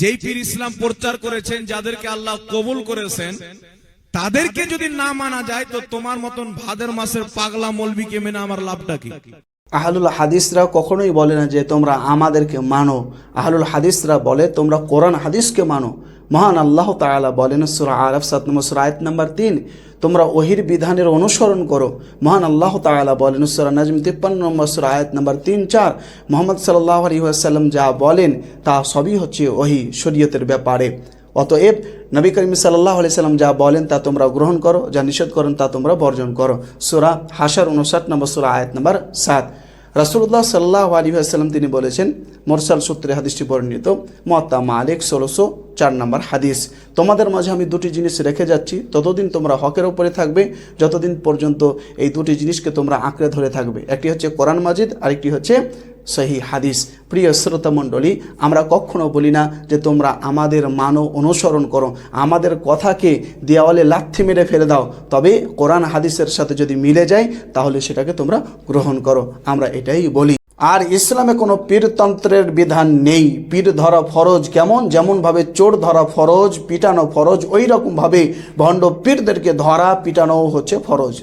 যেই পীর ইসলাম প্রচার করেছেন, যাদেরকে আল্লাহ কবুল করেছেন, তাদেরকে যদি না মানা যায়, তো তোমার মতন ভাদের মাসের পাগলা মলবিকে মেনে আমার লাভটা কি? আহলুল হাদিসরা কখনোই বলে না যে তোমরা আমাদেরকে মানো। আহলুল হাদিসরা বলে, তোমরা কোরআন হাদিসকে মানো। মহান আল্লাহ তাআলা বলেন সুরা আরফ, সাত নম্বর সুরা, আয়াত নাম্বার তিন, তোমরা ওহির বিধানের অনুসরণ করো। মহান আল্লাহ তালা বলেন সুরা নাজম, তিপ্পান্ন নম্বর সুরা, আয়াত নাম্বার তিন, চার, মোহাম্মদ সাল্লাহ আলী আসাল্লাম যা বলেন, তা সবই হচ্ছে ওহি শরীয়তের ব্যাপারে। অতএব নবী করিম সাল্লাহ আলি সাল্লাম যা বলেন, তা তোমরা গ্রহণ করো, যা নিষেধ করেন, তা তোমরা বর্জন করো। সুরা হাসার উনষাট নম্বর সুরা, আয়াত নম্বর সাত। রাসুল্লাহ সাল্লাহ আলী আসসালাম তিনি বলেছেন, মোরসাল সূত্রে হাদিসটি বর্ণিত মত্তা মালিক ষোলোশো চার নম্বর হাদিস। তোমাদের মাঝে আমি দুটি জিনিস রেখে যাচ্ছি, ততদিন তোমরা হকের ওপরে থাকবে, যতদিন পর্যন্ত এই দুটি জিনিসকে তোমরা আঁকড়ে ধরে থাকবে। একটি হচ্ছে কোরআন মাজিদ, আরেকটি হচ্ছে সহি হাদিস। প্রিয় শ্রোতা মণ্ডলী, আমরা কখনো বলি না যে তোমরা আমাদের মানো অনুসরণ করো, আমাদের কথাকে দেওয়ালে লাথি মেরে ফেলে দাও। তবে কোরআন হাদিসের সাথে যদি মিলে যায়, তাহলে সেটাকে তোমরা গ্রহণ করো। আমরা এটাই বলি। আর ইসলামে কোনো পীরতন্ত্রের বিধান নেই। পীর ধরা ফরজ কেমন? যেমনভাবে চোর ধরা ফরজ, পিটানো ফরজ ওই রকমভাবে ভণ্ড পীরদেরকে ধরা পিটানো হচ্ছে ফরজ।